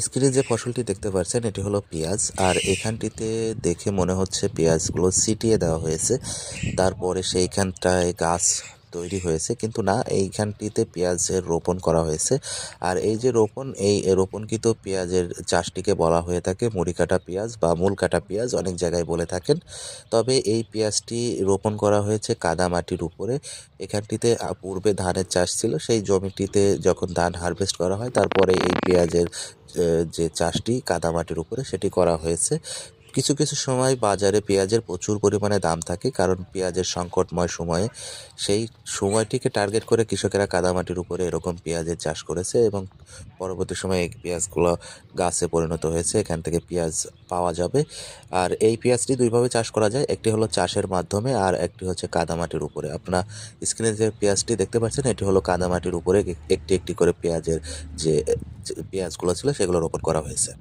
স্ক্রিনে যে ফসলটি দেখতে পাচ্ছেন, এটি হলো পেঁয়াজ। আর এখানটিতে দেখে মনে হচ্ছে পেঁয়াজগুলো ছিটিয়ে দেওয়া হয়েছে। তারপরে সেইখানটায় গাছ তৈরি হয়েছে, কিন্তু না, এইখানটিতে পেঁয়াজের রোপণ করা হয়েছে। আর এই যে রোপণ, এই রোপণকৃত পেঁয়াজের চাষটিকে বলা হয়ে থাকে মুড়ি কাটা পেঁয়াজ বা মূল কাটা পেঁয়াজ, অনেক জায়গায় বলে থাকেন। তবে এই পেঁয়াজটি রোপণ করা হয়েছে কাদা মাটির উপরে। এখানটিতে পূর্বে ধানের চাষ ছিল, সেই জমিটিতে যখন ধান হারভেস্ট করা হয়, তারপরে এই পেঁয়াজের যে চাষটি কাদামাটির উপরে, সেটি করা হয়েছে। কিছু কিছু সময় বাজারে পেঁয়াজের প্রচুর পরিমাণে দাম থাকে, কারণ পেঁয়াজের সংকটময় সময়ে সেই সময়টিকে টার্গেট করে কৃষকেরা কাদামাটির উপরে এরকম পেঁয়াজের চাষ করেছে এবং পরবর্তী সময়ে এই পেঁয়াজগুলো গাছে পরিণত হয়েছে, এখান থেকে পেঁয়াজ পাওয়া যাবে। আর এই পেঁয়াজটি দুইভাবে চাষ করা যায়, একটি হলো চাষের মাধ্যমে আর একটি হচ্ছে কাদামাটির উপরে। আপনার স্ক্রিনে যে পেঁয়াজটি দেখতে পাচ্ছেন, এটি হলো কাদামাটির উপরে একটি একটি করে পেঁয়াজের যে পেঁয়াজগুলো ছিল সেগুলো রোপণ করা হয়েছে।